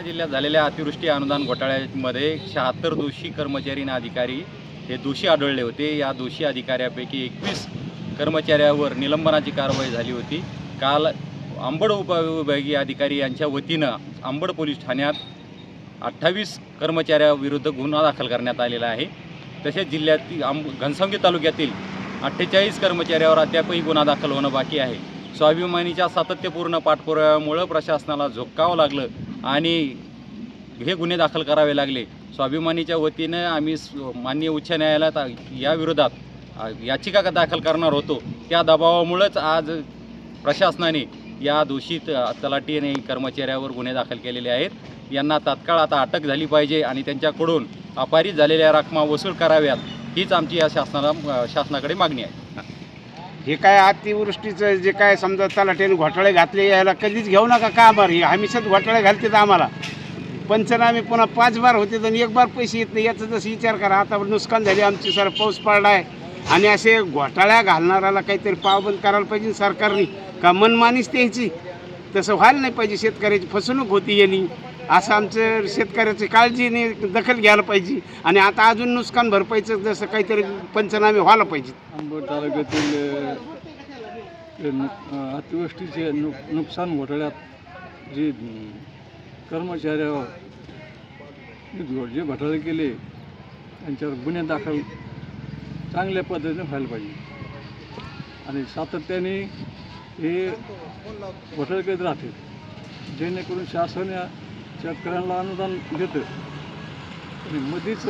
जिल्ह्यात झालेल्या अतिवृष्टी अनुदान घोटाळ्यामध्ये शहात्तर दोषी कर्मचारी आणि अधिकारी हे दोषी आढळले होते. या दोषी अधिकाऱ्यापैकी एकवीस कर्मचाऱ्यावर निलंबनाची कारवाई झाली होती. काल आंबड उपविभागीय अधिकारी यांच्या वतीनं आंबड पोलीस ठाण्यात अठ्ठावीस कर्मचाऱ्याविरुद्ध गुन्हा दाखल करण्यात आलेला आहे. तसेच जिल्ह्यातील आंब घनसावंगी तालुक्यातील अठ्ठेचाळीस कर्मचाऱ्यावर अद्यापही गुन्हा दाखल होणं बाकी आहे. स्वाभिमानीच्या सातत्यपूर्ण पाठपुराव्यामुळं प्रशासनाला झोकावं लागलं. आणि हे गुन्हे दाखल करावे लागले. स्वाभिमानीच्या वतीनं आम्ही माननीय उच्च न्यायालयात या विरोधात याचिका दाखल करणार होतो. त्या दबावामुळंच आज प्रशासनाने या दोषित त- तलाठी आणि कर्मचाऱ्यावर गुन्हे दाखल केलेले आहेत. यांना तात्काळ आता अटक झाली पाहिजे आणि त्यांच्याकडून अपारित झालेल्या रकमा वसूल कराव्यात हीच आमची या शासनाला शासनाकडे मागणी आहे. हे काय अतिवृष्टीचं जे काय समजा तलाट्याने घोटाळे घातले यायला कधीच घेऊ नका का बरं? हे हमेशाच घोटाळे घालतात आम्हाला. पंचनामे पुन्हा पाच बार होते आणि एक बार पैसे येत नाही याचा जसं विचार करा. आता नुकसान झाले आमची सर पाऊस पडला आहे आणि असे घोटाळ्या घालणाऱ्याला काहीतरी पावबंद करायला पाहिजे सरकारने. का मनमानीच त्याची? तसं व्हायला नाही पाहिजे शेतकऱ्याची फसवणूक होती यांनी. असं आमचं शेतकऱ्याची काळजीने दखल घ्यायला पाहिजे. आणि आता अजून नुकसान भरपाईचं जसं काहीतरी पंचनामे व्हायला पाहिजे अंबड तालुक्यातील अ, अ, अतिवृष्टीचे नुक नुकसान घोटाळ्यात जे अम, कर्मचाऱ्यावर जे घोटाळे केले त्यांच्यावर गुन्हे दाखल चांगल्या पद्धतीने व्हायला पाहिजे. आणि सातत्याने हे घोटाळे करीत राहते जेणेकरून शासन या शेतकऱ्यांना अनुदान देतं आणि मध्येच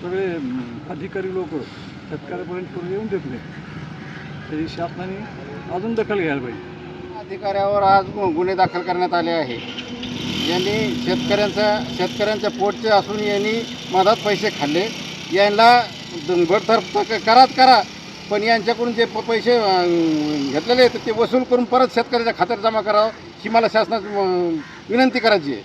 सगळे अधिकारी लोक शेतकऱ्यापर्यंत पुढे येऊन देत नाही तरी शासनाने अजून दखल घ्यायला पाहिजे. अधिकाऱ्यावर आज गुन्हे दाखल करण्यात आले आहे. यांनी शेतकऱ्यांचा शेतकऱ्यांच्या पोटचे असून यांनी मधात पैसे खाल्ले. यांना बडतर्फ करात करा. पण यांच्याकडून जे प- पैसे अं, घेतलेले आहेत ते वसूल करून परत शेतकऱ्याच्या खात्यात जमा करावं ही मला शासनात अं, विनंती करायची आहे.